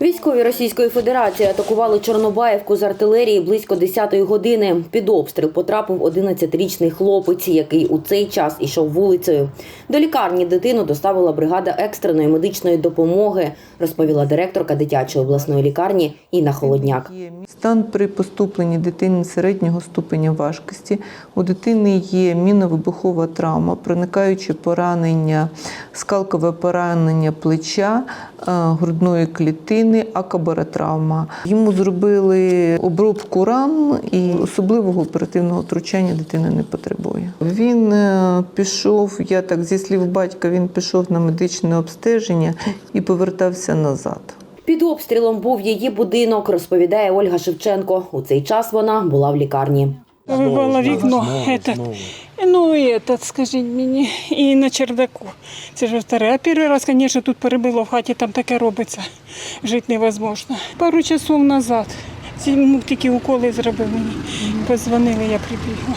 Військові Російської Федерації атакували Чорнобаївку з артилерії близько 10-ї години. Під обстріл потрапив 11-річний хлопець, який у цей час ішов вулицею. До лікарні дитину доставила бригада екстреної медичної допомоги, розповіла директорка дитячої обласної лікарні Інна Холодняк. Стан при поступленні дитини середнього ступеня важкості. У дитини є міновибухова травма, проникаючі поранення, скалкове поранення плеча, е, грудної клітини, акабаротравма. Йому зробили обробку ран і особливого оперативного втручання дитина не потребує. Він е, пішов, я так зі слів батька, він пішов на медичне обстеження і повертався назад. Під обстрілом був її будинок, розповідає Ольга Шевченко. У цей час вона була в лікарні. Вибило вікно. этот. Ну і этот, скажіть мені, і на чердаку. Це вже вторе. А перший раз, звісно, тут перебило в хаті, там таке робиться. Жити невозможно. Пару часов назад. Ці тільки уколи зробив мені. Позвонили, я прибігла.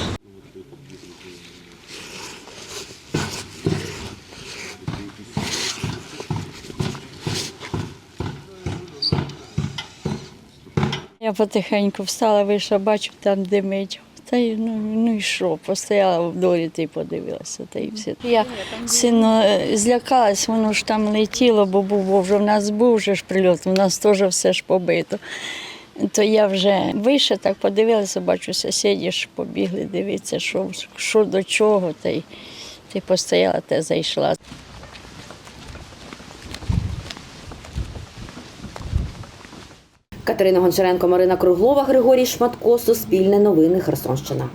Я потихеньку встала, вийшла, бачу, там димить. Та й ну, ну і що, постояла в дворі та й подивилася, та й все. Я сильно е, злякалась, воно ж там летіло, бо був бо вже в нас був вже ж прильот, у нас теж все ж побито. То я вже вийшла, так подивилася, бачу, сусіді ж побігли дивитися, що, що до чого, та й, та й постояла та зайшла. Катерина Гончаренко, Марина Круглова, Григорій Шматко, Суспільне новини, Херсонщина.